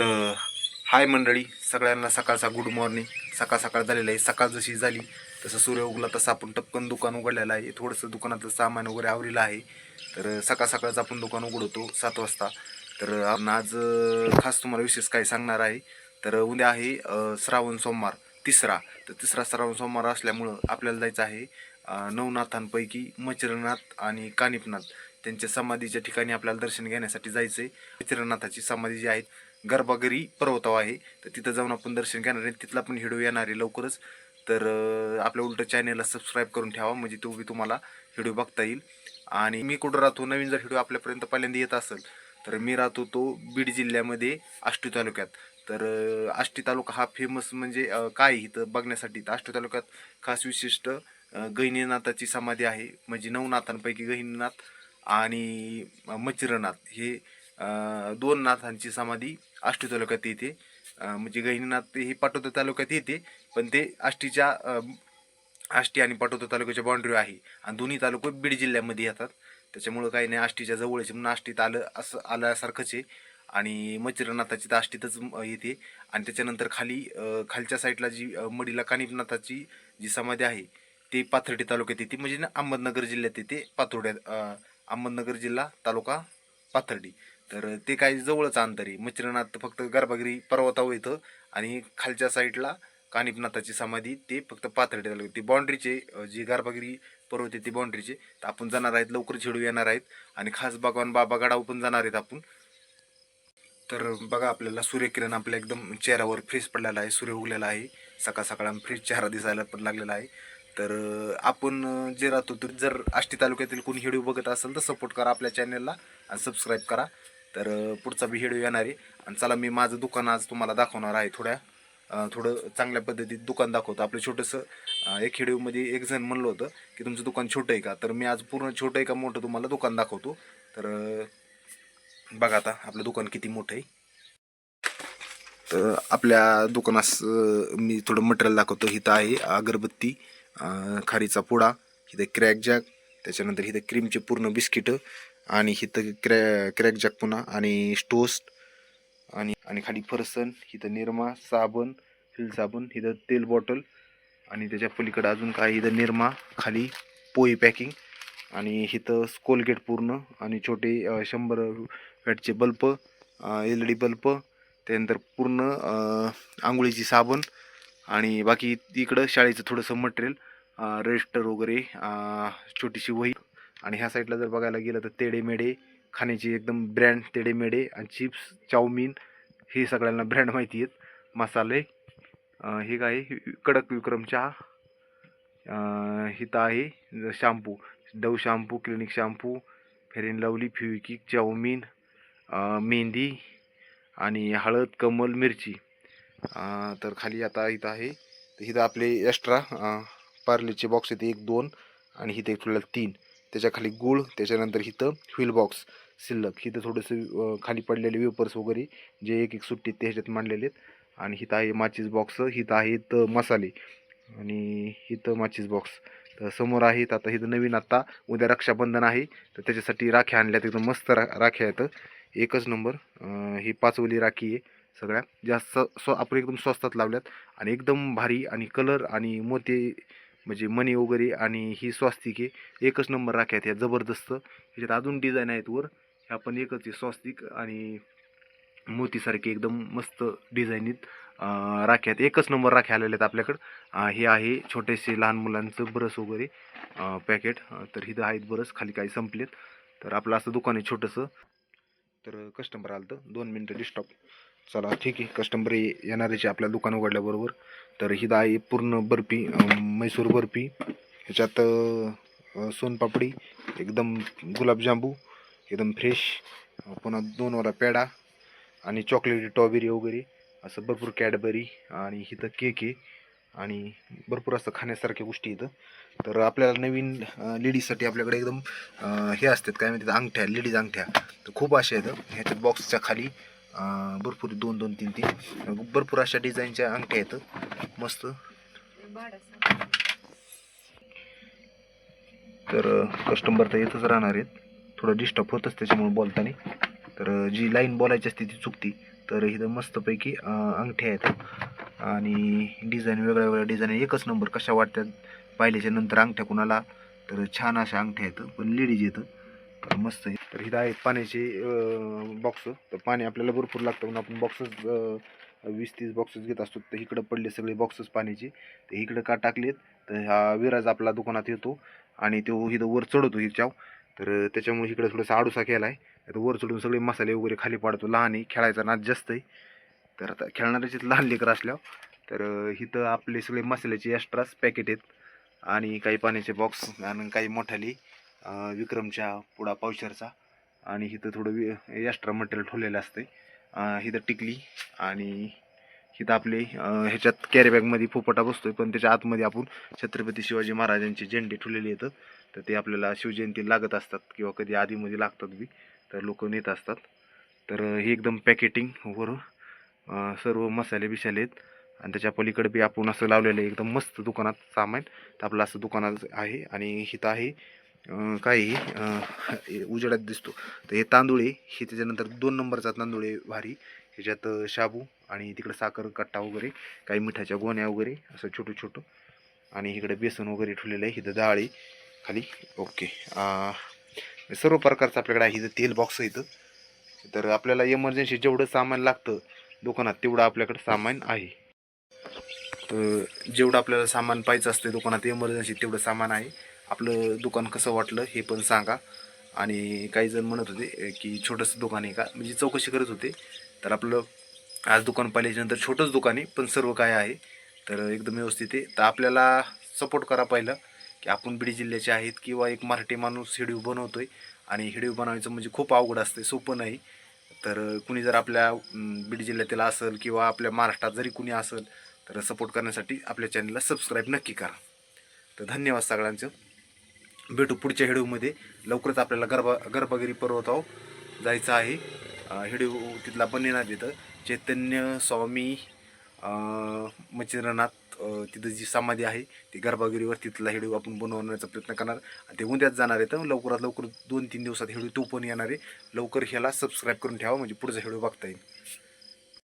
तर हाय मंडळी सगळ्यांना सकाळचा गुड मॉर्निंग सकाळ सकाळ झालेलं आहे. सकाळ जशी झाली तसं सूर्य उगला तसं आपण टपकन दुकान उघडलेलं आहे. थोडंसं दुकानातलं सामान वगैरे आवरीलं आहे. तर सकाळ सकाळचं आपण दुकान उघडतो सात वाजता. तर आपण आज खास तुम्हाला विशेष काय सांगणार आहे. तर उद्या आहे श्रावण सोमवार तिसरा. तर तिसरा श्रावण सोमवार असल्यामुळं आपल्याला जायचं आहे नवनाथांपैकी मच्छरनाथ आणि कानिपनाथ त्यांच्या समाधीच्या ठिकाणी आपल्याला दर्शन घेण्यासाठी जायचं आहे मच्छरनाथाची समाधी जी आहेत गर्भागरी पर्वताव आहे. तर तिथं जाऊन आपण दर्शन घेणार आहे तिथला पण व्हिडिओ येणार आहे लवकरच. तर आपल्या उलट चॅनेलला सबस्क्राईब करून ठेवा म्हणजे तो बी तुम्हाला व्हिडिओ बघता येईल. आणि मी कुठं राहतो नवीन जर व्हिडिओ आपल्यापर्यंत पहिल्यांदा येत असेल तर मी राहतो तो बीड जिल्ह्यामध्ये आष्टी तालुक्यात. तर आष्टी तालुका हा फेमस म्हणजे काय आहे इथं बघण्यासाठी? तर आष्टी तालुक्यात खास विशिष्ट गहिनीनाथाची समाधी आहे. म्हणजे नवनाथांपैकी गहिनीनाथ आणि मच्छिरनाथ हे दोन नाथांची समाधी आष्टी तालुक्यात येते. म्हणजे गहिनीनाथ हे पाटोदा तालुक्यात येते पण ते आष्टीच्या आष्टी आणि पाटोदा तालुक्याच्या बाउंड्री आहे. आणि दोन्ही तालुके बीड जिल्ह्यामध्ये येतात. त्याच्यामुळं काही नाही आष्टीच्या जवळच म्हणून आष्टीत आलं असं आल्यासारखंच आहे. आणि मच्छिरनाथाची तर आष्टीतच येते. आणि त्याच्यानंतर खाली खालच्या साईडला जी मडीला कानिपनाथाची जी समाधी आहे ते पाथर्डी तालुक्यात येते. म्हणजे ना अहमदनगर जिल्ह्यात येते पाथोड्यात अहमदनगर जिल्हा तालुका पाथर्डी. तर ते काही जवळच अंतर आहे. मच्छिरनाथ फक्त गर्भागिरी पर्वतावर येतं आणि खालच्या साईडला कानिपनाथाची समाधी ते फक्त पाथर्डी तालुक्यात. ती बाउंड्रीचे जी गर्भागिरी पर्वत आहे ती बाउंड्रीचे तर आपण जाणार आहेत लवकरच छेडू येणार आहेत. आणि खास भगवान बाबा गडावर पण जाणार आहेत आपण. तर बघा आपल्याला सूर्यकिरण आपल्या एकदम चेहऱ्यावर फ्रेश पडलेला आहे. सूर्य उगलेला आहे. सकाळ सकाळ फ्रेश चेहरा दिसायला पण लागलेला आहे. तर आपण जे राहतो तर जर आष्टी तालुक्यातील कोणी व्हिडिओ बघत असेल तर सपोर्ट करा आपल्या चॅनलला आणि सबस्क्राईब करा. तर पुढचा बी व्हिडिओ येणार आहे. आणि चला मी माझं दुकान आज तुम्हाला दाखवणार आहे थोड्या. थोडं चांगल्या पद्धतीत दुकान दाखवतो. आपलं छोटंसं एक व्हिडिओमध्ये एक जण म्हणलं होतं की तुमचं दुकान छोटं आहे का? तर मी आज पूर्ण छोटं आहे का मोठं तुम्हाला दुकान दाखवतो. तर बघा आता आपलं दुकान किती मोठं आहे. तर आपल्या दुकानास मी थोडं मटेरियल दाखवतो. इथं आहे अगरबत्ती खारीचा पुडा इथं क्रॅक जॅक त्याच्यानंतर इथं क्रीमचे पूर्ण बिस्किटं आणि इथं क्रॅ क्रॅक जॅक आणि स्टोस्ट आणि आणि खाली फरसन इथं निरमा साबण हिल साबण इथं तेल बॉटल आणि त्याच्या पलीकडं अजून काय इथं निरमा खाली पोई पॅकिंग आणि इथं कोलगेट पूर्ण आणि छोटे शंभर वॅटचे bulb L E D bulb त्यानंतर पूर्ण आंघोळीची साबण आणि बाकी इकडं शाळेचं थोडंसं मटेरियल रजिस्टर वगैरे छोटीशी वही आणि ह्या साईडला जर बघायला गेलं तर तेडे मेडे खाण्याची एकदम ब्रँड तेडे मेडे आणि चिप्स चाऊमिन हे सगळ्यांना ब्रँड माहिती आहेत. मसाले हे काय कडक विक्रम चहा हिथं आहे. Shampoo Dove shampoo Clinic shampoo fair and lovely फ्युकिक chow mein mehndi आणि हळद कमल मिरची. तर खाली आता इथं आहे. तर इथं आपले एक्स्ट्रा पार्लेचे बॉक्स येते एक दोन आणि इथे एक तुला तीन. त्याच्याखाली गुळ त्याच्यानंतर इथं व्हील बॉक्स शिल्लक. इथं थोडंसं खाली पडलेले वेपर्स वगैरे जे एक एक सुट्टीत ते ह्याच्यात मांडलेले आहेत. आणि इथं आहे माचीस बॉक्स इथं आहेत मसाले. आणि इथं माचीस बॉक्स तर समोर आहेत आता हिथं नवीन आत्ता उद्या रक्षाबंधन आहे. तर त्याच्यासाठी राख्या आणल्यात एकदम मस्त रा राख्या आहेत. एकच नंबर ही पाचवली राखी आहे सगळ्या जास्त स्व आपण एकदम स्वस्तात लावल्यात. आणि एकदम भारी आणि कलर आणि मोती म्हणजे मणी वगैरे आणि ही स्वास्तिक आहे एकच नंबर राख्यात आहेत ह्या जबरदस्त. ह्याच्यात अजून डिझाईन आहेत वर. ह्या पण एकच आहे स्वास्तिक आणि मोतीसारखे एकदम मस्त डिझाईनीत राख्यात राख्या आहेत एकच नंबर राख्या आलेल्या आहेत आपल्याकडं. हे आहे छोटेसे लहान मुलांचं ब्रश वगैरे पॅकेट तर इथं आहेत बरंच खाली काही संपलेत. तर आपलं असं दुकान आहे छोटंसं. तर कस्टमर आलं तर दोन मिनटं डिस्टॉप चला ठीक आहे. कस्टमर येणाऱ्याचे आपल्या दुकान उघडल्याबरोबर. तर ही आहे पूर्ण बर्फी मैसूर म्हैसूर बर्फी. ह्याच्यात सोनपापडी एकदम गुलाबजांबू एकदम फ्रेश पुन्हा दोनवाला पेढा आणि चॉकलेटी टॉबेरी वगैरे. असं भरपूर कॅडबरी आणि इथं केक आहे. आणि भरपूर असं खाण्यासारख्या गोष्टी इथं तर आपल्याला नवीन लेडीजसाठी आपल्याकडे एकदम हे असतात. काय म्हणतात अंगठ्या लेडीज अंगठ्या. तर खूप अशा आहेत. ह्याच्यात बॉक्सच्या खाली भरपूर दोन दोन तीन तीन भरपूर अशा डिझाईनच्या अंगठ्या आहेत. मस्त. तर कस्टमर तर येतच राहणार आहेत. थोडं डिस्टर्ब होतच त्याच्यामुळे बोलताना. तर जी लाईन बोलायची असते ती चुकती. तर इथं मस्तपैकी अंगठ्या आहेत. आणि डिझाईन वेगळ्या वेगळ्या डिझाईन एकच नंबर कशा वाटतात? पाहिल्याच्या नंतर अंगठ्या कुणाला? तर छान अशा अंगठ्या आहेत पण लेडीज येतं तर मस्त आहे तर इथं आहेत पाण्याचे बॉक्स तर पाणी आपल्याला भरपूर लागतं म्हणून आपण बॉक्सच वीस तीस बॉक्सेस घेत असतो. तर इकडं पडले सगळे बॉक्सेस पाण्याचे. तर इकडं का टाकलेत? तर हा विराज आपला दुकानात येतो आणि तो इथं वर चढवतो हिच्याव तर त्याच्यामुळे इकडं थोडासा आडूसा केला आहे तर वर चढून सगळे मसाले वगैरे खाली पाडतो. लहान आहे खेळायचा नाच जास्त आहे. तर आता खेळणाऱ्याचे लहान लेकर असल्यावर तर इथं आपले सगळे मसाल्याचे एक्स्ट्राच पॅकेट आहेत. आणि काही पाण्याचे बॉक्स आणि काही मोठाली विक्रमच्या पुडा पावशरचा. आणि इथं थोडं वि एक्स्ट्रा मटेरियल ठेवलेलं असते इथं टिकली आणि इथं आपले ह्याच्यात कॅरीबॅगमध्ये फोपटा पोपटा बसतोय. पण त्याच्या आतमध्ये आपण छत्रपती शिवाजी महाराजांचे झेंडे ठेवलेले येतं तर ते आपल्याला शिवजयंती लागत असतात किंवा कधी आधीमध्ये लागतात बी. तर लोक नेत असतात. तर हे एकदम पॅकेटिंग वरून सर्व मसाले बिसाले आहेत. आणि त्याच्या पलीकडे बी आपण असं लावलेलं आहे एकदम मस्त दुकानात सामान. तर आपलं असं दुकानात आहे आणि इथं आहे काही उजेडात दिसतो. तर हे तांदूळ आहे हे त्याच्यानंतर दोन नंबरचा तांदूळ आहे भारी. ह्याच्यात शाबू आणि तिकडं साखर कट्टा वगैरे काही मिठाच्या गोण्या वगैरे असं छोटं छोटं. आणि इकडे बेसन वगैरे ठेवलेलं आहे इथं डाळ आहे खाली. ओके सर्व प्रकारचं आपल्याकडे आहे इथं तेल बॉक्स इथं. तर आपल्याला इमर्जन्सी जेवढं सामान लागतं दुकानात तेवढं आपल्याकडे सामान आहे. तर जेवढं आपल्याला सामान पाहिजे असते दुकानात इमर्जन्सी तेवढं सामान आहे. आपलं दुकान कसं वाटलं हे पण सांगा. आणि काही जण म्हणत होते की छोटंसं दुकान आहे का? म्हणजे चौकशी करत होते. तर आपलं आज दुकान पाहिल्याच्यानंतर छोटंच दुकान आहे पण सर्व काय आहे. तर एकदम व्यवस्थित आहे. तर आपल्याला सपोर्ट करा पहिलं की आपण बीड जिल्ह्याचे आहेत किंवा एक मराठी माणूस हिडिओ आहे आणि हिडिओ बनवायचं म्हणजे खूप अवघड असते सोपं नाही. तर कुणी जर आपल्या बीड जिल्ह्यातील असेल किंवा आपल्या महाराष्ट्रात जरी कुणी असेल तर सपोर्ट करण्यासाठी आपल्या चॅनलला सबस्क्राईब नक्की करा. तर धन्यवाद सगळ्यांचं. भेटू पुढच्या व्हिडिओमध्ये लवकरच आपल्याला गर्भा गर्भगिरी पर्वताव जायचं आहे. व्हिडिओ तिथला बनणार तिथं चैतन्य स्वामी मच्छिंद्रनाथ तिथं जी समाधी आहे ती गर्भागिरीवर तिथला हेडू आपण बनवण्याचा प्रयत्न करणार. आणि ते उद्याच जाणार आहे तर लवकरात लवकर दोन तीन दिवसात हेडू तो पण येणार आहे. लवकर ह्याला सबस्क्राईब करून ठेवा म्हणजे पुढचा हेडू बघता येईल.